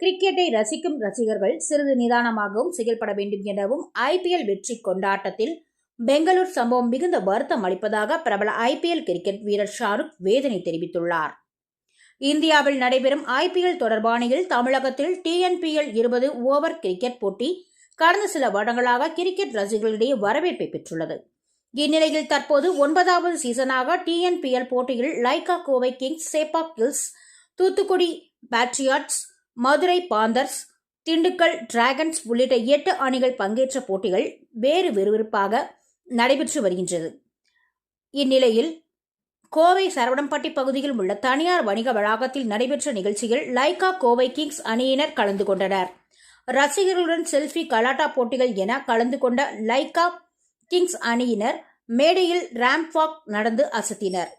கிரிக்கெட்டை ரசிக்கும் ரசிகர்கள் சிறிது நிதானமாகவும் செயல்பட வேண்டும் எனவும் ஐபிஎல் வெற்றி கொண்டாட்டத்தில் பெங்களூர் சம்பவம் மிகுந்த வருத்தம் அளிப்பதாக பிரபல ஐபிஎல் கிரிக்கெட் வீரர் ஷாருக் வேதனை தெரிவித்துள்ளார். இந்தியாவில் நடைபெறும் ஐபிஎல் தொடர்பானியில் தமிழகத்தில் டிஎன்பிஎல் இருபது ஓவர் கிரிக்கெட் போட்டி கடந்த சில வருடங்களாக கிரிக்கெட் ரசிகர்களிடையே வரவேற்பை பெற்றுள்ளது. இந்நிலையில் தற்போது ஒன்பதாவது சீசனாக டிஎன்பிஎல் போட்டியில் Lyca Kovai kings Chepauk gillies Thoothukudi patriots Madurai panthers Dindigul dragons உள்ளிட்ட எட்டு அணிகள் பங்கேற்ற போட்டிகள் வேறு விறுவிறுப்பாக நடைபெற்று வருகின்றது. இந்நிலையில் கோவை சரவணம்பட்டி பகுதியில் உள்ள தனியார் வணிக வளாகத்தில் நடைபெற்ற நிகழ்ச்சியில் லைகா கோவை கிங்ஸ் அணியினர் கலந்து கொண்டனர். ரசிகர்களுடன் செல்ஃபி கலாட்டா போட்டிகள் என கலந்து கொண்ட லைகா கிங்ஸ் அணியினர் மேடையில் ரேம்ப் வாக் நடந்து அசத்தினர்.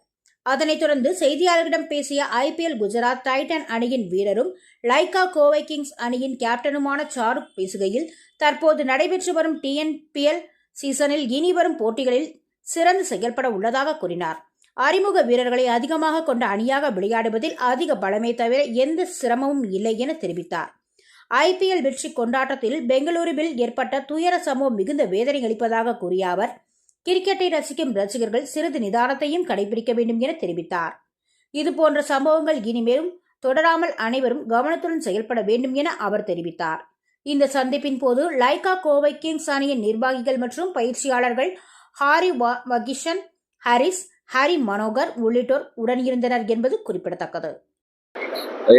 அதனைத் தொடர்ந்து செய்தியாளர்களிடம் பேசிய ஐபிஎல் குஜராத் டைட்டன் அணியின் வீரரும் லைகா கோவை கிங்ஸ் அணியின் கேப்டனுமான சாருக் பேசுகையில் தற்போது நடைபெற்று வரும் டிஎன்பிஎல் சீசனில் இனி வரும் போட்டிகளில் சிறந்து செயல்பட உள்ளதாக கூறினார். அறிமுக வீரர்களை அதிகமாக கொண்ட அணியாக விளையாடுவதில் அதிக பலமே தவிர எந்த சிரமமும் இல்லை என தெரிவித்தார். ஐபிஎல் வெற்றி கொண்டாட்டத்தில் பெங்களூருவில் ஏற்பட்ட துயர சம்பவம் மிகுந்த வேதனை அளிப்பதாக கூறிய அவர் கிரிக்கெட்டை ரசிக்கும் ரசிகர்கள் சிறிது நிதானத்தையும் கடைபிடிக்க வேண்டும் என தெரிவித்தார். இதுபோன்ற சம்பவங்கள் இனிமேலும் தொடராமல் அனைவரும் கவனத்துடன் செயல்பட வேண்டும் என அவர் தெரிவித்தார். இந்த சந்திப்பின் போது லைகா கோவை கிங்ஸ் அணியின் நிர்வாகிகள் மற்றும் பயிற்சியாளர்கள் ஹாரி வகிஷன் ஹாரிஸ் ஹாரி மனோகர் உள்ளிட்டோர் உடன் இருந்தனர் என்பது குறிப்பிடத்தக்கது.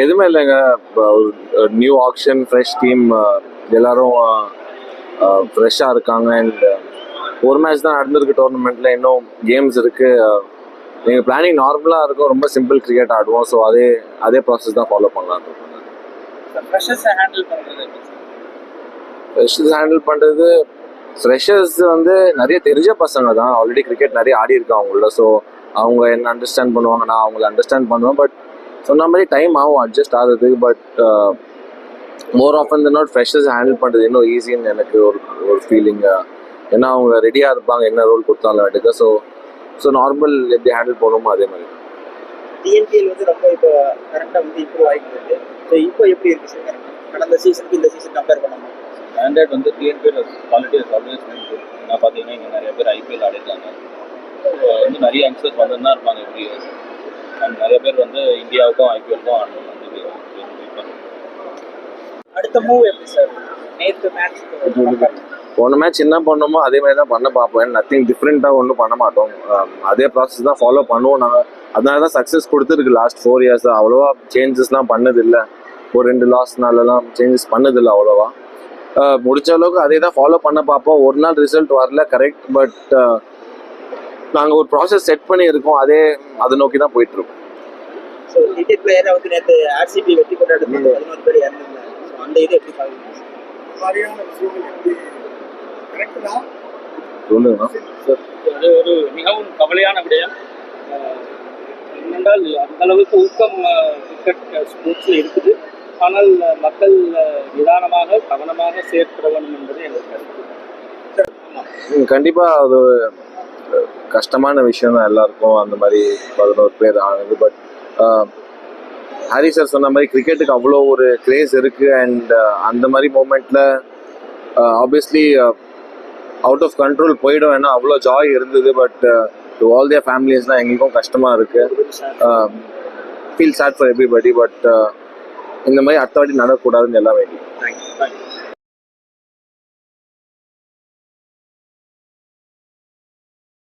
எதுவுமே இல்லைங்க. நியூ ஆக்ஷன் ஃப்ரெஷ் டீம் எல்லாரும் ஃப்ரெஷ்ஷாக இருக்காங்க. அண்ட் ஒரு மேட்ச் தான் நடந்திருக்கு டோர்னமெண்ட்டில் இன்னும் கேம்ஸ் இருக்குது நீங்கள் பிளானிங் நார்மலாக இருக்கும். ரொம்ப சிம்பிள் கிரிக்கெட் ஆடுவோம். ஸோ அதே அதே ப்ராசஸ் தான் ஃபாலோ இருக்கோம் ஃப்ரெஷர்ஸை ஹேண்டில் பண்ணுறது ஃப்ரெஷர்ஸ் வந்து நிறைய தெரிஞ்ச பசங்க தான். ஆல்ரெடி கிரிக்கெட் நிறைய ஆடி இருக்காங்க உள்ள ஸோ அவங்க என்ன அண்டர்ஸ்டாண்ட் பண்ணுவாங்க நான் அவங்கள அண்டர்ஸ்டாண்ட் பண்ணுவேன். பட் சொன்ன மாதிரி டைம் ஆகும் அட்ஜஸ்ட் ஆகுறதுக்கு. பட் மோர் ஆஃப் அந்த நாட் ஃப்ரெஷர்ஸ் ஹேண்டில் பண்ணுறது இன்னும் ஈஸின்னு எனக்கு ஒரு ஒரு ஃபீலிங் ஏன்னா அவங்க ரெடியாக இருப்பாங்க என்ன ரோல் கொடுத்தாலும் எடுக்க ஸோ ஸோ நார்மல் எப்படி ஹேண்டில் பண்ணணுமோ அதே மாதிரி. டிஎன்பிஎல் வந்து ரொம்ப இப்போ கரெக்டாக வந்து இம்ப்ரூவ் ஆகிட்டு இருக்கு ஸோ இப்போ எப்படி இருக்கு சார் கடந்த சீசனுக்கு இந்த சீசன் கம்பேர் பண்ணும்போது ஸ்டாண்டர்ட் வந்து டிஎன்பிஎல் குவாலிட்டி இஸ் ஆல்வேஸ் நான் பார்த்தீங்கன்னா இங்கே நிறைய பேர் ஐபிஎல் ஆடிருக்காங்க. வந்து நிறைய யங்ஸ்டர்ஸ் வந்து தான் இருப்பாங்க எவ்ரி இயர் அண்ட் நிறைய பேர் வந்து இந்தியாவுக்கும் ஐபிஎல்க்கும் ஆடணும். அடுத்த மூவ் எப்படி சார் போன மேட்ச் என்ன பண்ணோமோ அதே மாதிரி தான் பண்ண பார்ப்போம். நத்திங் டிஃப்ரெண்ட்டாக ஒன்றும் பண்ண மாட்டோம். அதே ப்ராசஸ் தான் ஃபாலோ பண்ணுவோம் நாங்கள் அதனால தான் சக்ஸஸ் கொடுத்துருக்கு லாஸ்ட் ஃபோர் இயர்ஸ் அவ்வளோவா சேஞ்சஸ்லாம் பண்ணதில்லை. ஒரு ரெண்டு லாஸ்ட்னாலலாம் சேஞ்சஸ் பண்ணதில்லை அவ்வளோவா. முடிச்ச அளவுக்கு அதே தான் ஃபாலோ பண்ண பார்ப்போம். ஒரு நாள் ரிசல்ட் வரல கரெக்ட் பட் நாங்கள் ஒரு ப்ராசஸ் செட் பண்ணி இருக்கோம் அதே அதை நோக்கி தான் போயிட்டு இருக்கோம் ஸோ கிரிக்கெட் பிளேயரை வந்து நேற்று ஆர்சிபி வெற்றி கொண்டாடுறது பதினோரு பேர் இறந்துருந்தாங்க. ஸோ அந்த இது எப்படி பார்க்குறீங்க? மாதிரியான விஷயங்கள் எப்படி? கரெக்ட் தான். சொல்லுங்கண்ணா அது ஒரு மிகவும் கவலையான விடயம். என்னென்றால் அந்த அளவுக்கு ஊக்கம் கிரிக்கெட் ஸ்போர்ட்ஸில் இருக்குது. ஆனால் மக்கள் நிதானமாக கவனமாக செயற்பட வேண்டும் என்பது எனக்கு கருத்து. ம், கண்டிப்பா அது கஷ்டமான விஷயம் தான் எல்லாருக்கும் அந்த மாதிரி பதினோரு பேர் ஆனது. பட் ஹாரி சார் சொன்ன மாதிரி கிரிக்கெட்டுக்கு அவ்வளோ ஒரு கிரேஸ் இருக்கு அண்ட் uh, அந்த மாதிரி மூமெண்ட்ல ஆப்வியஸ்லி அவுட் ஆஃப் கண்ட்ரோல் போயிடும். ஏன்னா அவ்வளோ ஜாய் இருந்தது பட் டு ஆல் தியர் ஃபேமிலிஸ்லாம் எங்களுக்கும் கஷ்டமா இருக்கு. Feel sad for everybody but இந்த மாதிரி அடுத்த வாட்டி நடக்கக்கூடாதுன்னு எல்லாம் வேண்டி தேங்க்யூ